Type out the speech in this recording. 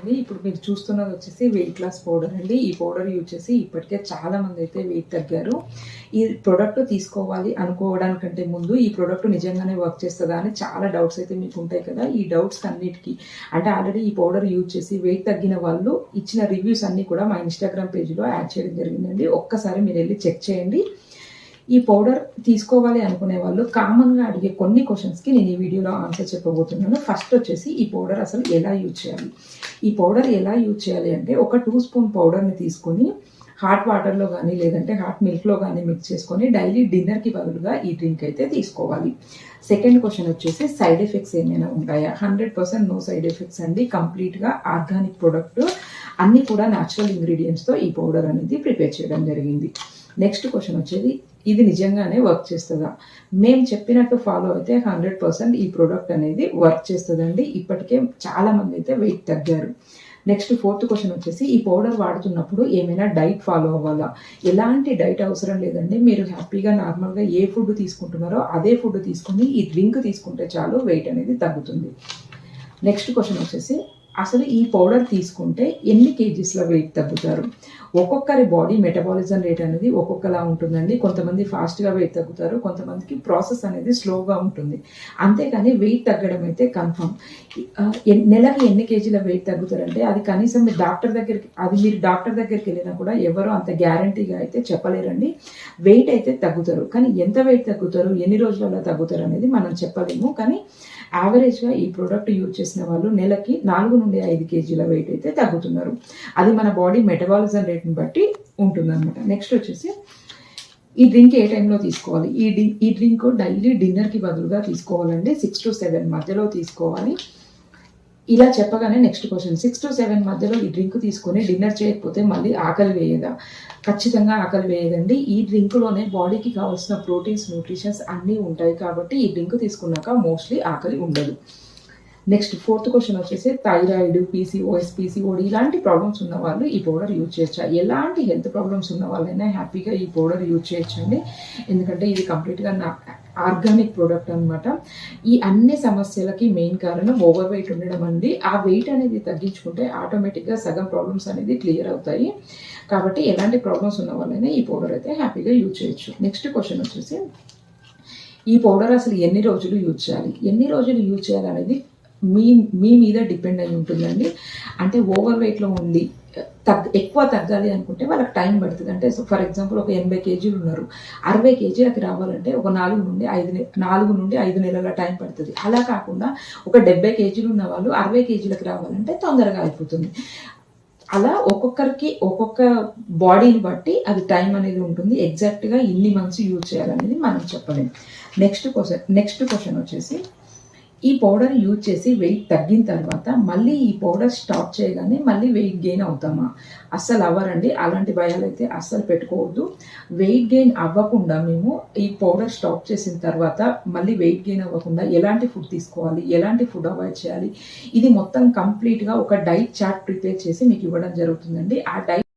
అండి. ఇప్పుడు మీరు చూస్తున్నది వచ్చేసి వెయిట్ లాస్ పౌడర్ అండి. ఈ పౌడర్ యూజ్ చేసి ఇప్పటికే చాలా మంది అయితే వెయిట్ తగ్గారు. ఈ ప్రోడక్ట్ తీసుకోవాలి అనుకోవడానికంటే ముందు ఈ ప్రోడక్ట్ నిజంగానే వర్క్ చేస్తుందా అని చాలా డౌట్స్ అయితే మీకు ఉంటాయి కదా. ఈ డౌట్స్ అన్నిటికీ. అంటే ఆల్రెడీ ఈ పౌడర్ యూజ్ చేసి వెయిట్ తగ్గిన వాళ్ళు ఇచ్చిన రివ్యూస్ అన్నీ కూడా మా ఇన్స్టాగ్రామ్ పేజ్లో యాడ్ చేయడం జరిగిందండి. ఒక్కసారి మీరు వెళ్ళి చెక్ చేయండి. ఈ పౌడర్ తీసుకోవాలి అనుకునే వాళ్ళు కామన్గా అడిగే కొన్ని క్వశ్చన్స్కి నేను ఈ వీడియోలో ఆన్సర్ చెప్పబోతున్నాను. ఫస్ట్ వచ్చేసి ఈ పౌడర్ అసలు ఎలా యూజ్ చేయాలి? ఈ పౌడర్ ఎలా యూజ్ చేయాలి అంటే ఒక టూ స్పూన్ పౌడర్ని తీసుకొని హాట్ వాటర్లో కానీ లేదంటే హాట్ మిల్క్లో కానీ మిక్స్ చేసుకొని డైలీ డిన్నర్కి బదులుగా ఈ డ్రింక్ అయితే తీసుకోవాలి. సెకండ్ క్వశ్చన్ వచ్చేసి సైడ్ ఎఫెక్ట్స్ ఏమైనా ఉంటాయా? Hundred percent no side effects అండి. కంప్లీట్గా ఆర్గానిక్ ప్రొడక్ట్ అన్నీ కూడా న్యాచురల్ ఇంగ్రీడియంట్స్తో ఈ పౌడర్ అనేది ప్రిపేర్ చేయడం జరిగింది. నెక్స్ట్ క్వశ్చన్ వచ్చేది ఇది నిజంగానే వర్క్ చేస్తుందా? మేము చెప్పినట్టు ఫాలో అయితే హండ్రెడ్ పర్సెంట్ ఈ ప్రోడక్ట్ అనేది వర్క్ చేస్తుందండి. ఇప్పటికే చాలా మంది అయితే వెయిట్ తగ్గారు. నెక్స్ట్ ఫోర్త్ క్వశ్చన్ వచ్చేసి ఈ పౌడర్ వాడుతున్నప్పుడు ఏమైనా డైట్ ఫాలో అవ్వాలా? ఎలాంటి డైట్ అవసరం లేదండి. మీరు హ్యాపీగా నార్మల్గా ఏ ఫుడ్ తీసుకుంటున్నారో అదే ఫుడ్ తీసుకుని ఈ డ్రింక్ తీసుకుంటే చాలు వెయిట్ అనేది తగ్గుతుంది. నెక్స్ట్ క్వశ్చన్ వచ్చేసి అసలు ఈ పౌడర్ తీసుకుంటే ఎన్ని కేజీస్లో వెయిట్ తగ్గుతారు? ఒక్కొక్కరి బాడీ మెటబాలిజం రేట్ అనేది ఒక్కొక్కలా ఉంటుందండి. కొంతమంది ఫాస్ట్గా వెయిట్ తగ్గుతారు కొంతమందికి ప్రాసెస్ అనేది స్లోగా ఉంటుంది. అంతేకాని వెయిట్ తగ్గడం అయితే కన్ఫర్మ్ నెలకి ఎన్ని కేజీల వెయిట్ తగ్గుతారంటే అది కనీసం మీరు డాక్టర్ దగ్గరికి అది మీరు డాక్టర్ దగ్గరికి వెళ్ళినా కూడా ఎవరు అంత గ్యారంటీగా అయితే చెప్పలేరండి. వెయిట్ అయితే తగ్గుతారు. కానీ ఎంత వెయిట్ తగ్గుతారు ఎన్ని రోజులలో తగ్గుతారు అనేది మనం చెప్పలేము. కానీ యావరేజ్గా ఈ ప్రోడక్ట్ యూజ్ చేసిన వాళ్ళు నెలకి నాలుగు నుండి ఐదు కేజీల వెయిట్ అయితే తగ్గుతున్నారు. అది మన బాడీ మెటబాలిజం రేట్ని బట్టి ఉంటుందన్నమాట. నెక్స్ట్ వచ్చేసి ఈ డ్రింక్ ఏ టైంలో తీసుకోవాలి? ఈ డి ఈ డ్రింక్ డైలీ డిన్నర్కి బదులుగా తీసుకోవాలండి. సిక్స్ టు సెవెన్ మధ్యలో తీసుకోవాలి. ఇలా చెప్పగానే next question six to seven మధ్యలో ఈ డ్రింక్ తీసుకొని డిన్నర్ చేయకపోతే మళ్ళీ ఆకలి వేయదా? ఖచ్చితంగా ఆకలి వేయదండి. ఈ డ్రింక్లోనే బాడీకి కావాల్సిన ప్రోటీన్స్ న్యూట్రిషన్స్ అన్నీ ఉంటాయి కాబట్టి ఈ డ్రింక్ తీసుకున్నాక మోస్ట్లీ ఆకలి ఉండదు. నెక్స్ట్ ఫోర్త్ క్వశ్చన్ వచ్చేసి థైరాయిడ్ పీసీఓఎస్ పీసీఓడి ఇలాంటి ప్రాబ్లమ్స్ ఉన్న వాళ్ళు ఈ పౌడర్ యూజ్ చేయొచ్చా? ఎలాంటి హెల్త్ ప్రాబ్లమ్స్ ఉన్న వాళ్ళైనా హ్యాపీగా ఈ పౌడర్ యూజ్ చేయొచ్చండి. ఎందుకంటే ఇది కంప్లీట్గా నా ఆర్గానిక్ ప్రోడక్ట్ అనమాట ఈ అన్ని సమస్యలకి మెయిన్ కారణం ఓవర్ వెయిట్ ఉండడం అండి. ఆ వెయిట్ అనేది తగ్గించుకుంటే ఆటోమేటిక్గా సగం ప్రాబ్లమ్స్ అనేది క్లియర్ అవుతాయి. కాబట్టి ఎలాంటి ప్రాబ్లమ్స్ ఉన్న వాళ్ళైనా ఈ పౌడర్ అయితే హ్యాపీగా యూజ్ చేయొచ్చు. నెక్స్ట్ క్వశ్చన్ వచ్చేసి ఈ పౌడర్ అసలు ఎన్ని రోజులు యూజ్ చేయాలి? ఎన్ని రోజులు యూజ్ చేయాలి అనేది మీ మీ మీద డిపెండ్ అయి ఉంటుందండి. అంటే ఓవర్ వెయిట్లో ఉండి తగ్గ ఎక్కువ తగ్గాలి అనుకుంటే వాళ్ళకి టైం పడుతుంది. అంటే ఫర్ ఎగ్జాంపుల్ ఒక ఎనభై కేజీలు ఉన్నారు. అరవై కేజీలకి రావాలంటే ఒక నాలుగు నుండి ఐదు నాలుగు నుండి ఐదు నెలల టైం పడుతుంది. అలా కాకుండా ఒక డెబ్బై కేజీలు ఉన్న వాళ్ళు అరవై కేజీలకు రావాలంటే తొందరగా అయిపోతుంది. అలా ఒక్కొక్కరికి ఒక్కొక్క బాడీని బట్టి అది టైం అనేది ఉంటుంది. ఎగ్జాక్ట్గా ఇన్ని మంత్స్ యూజ్ చేయాలనేది మనం చెప్పలేము నెక్స్ట్ క్వశ్చన్ నెక్స్ట్ క్వశ్చన్ వచ్చేసి ఈ పౌడర్ యూజ్ చేసి వెయిట్ తగ్గిన తర్వాత మళ్ళీ ఈ పౌడర్ స్టాప్ చేయగానే మళ్ళీ వెయిట్ గెయిన్ అవుతామా? అస్సలు అవ్వరండి. అలాంటి భయాలు అయితే అస్సలు పెట్టుకోవద్దు. వెయిట్ గెయిన్ అవ్వకుండా మేము ఈ పౌడర్ స్టాప్ చేసిన తర్వాత మళ్ళీ వెయిట్ గెయిన్ అవ్వకుండా ఎలాంటి ఫుడ్ తీసుకోవాలి? ఎలాంటి ఫుడ్ అవాయిడ్ చేయాలి? ఇది మొత్తం కంప్లీట్గా ఒక డైట్ చార్ట్ ప్రిపేర్ చేసి మీకు ఇవ్వడం జరుగుతుందండి. ఆ డైట్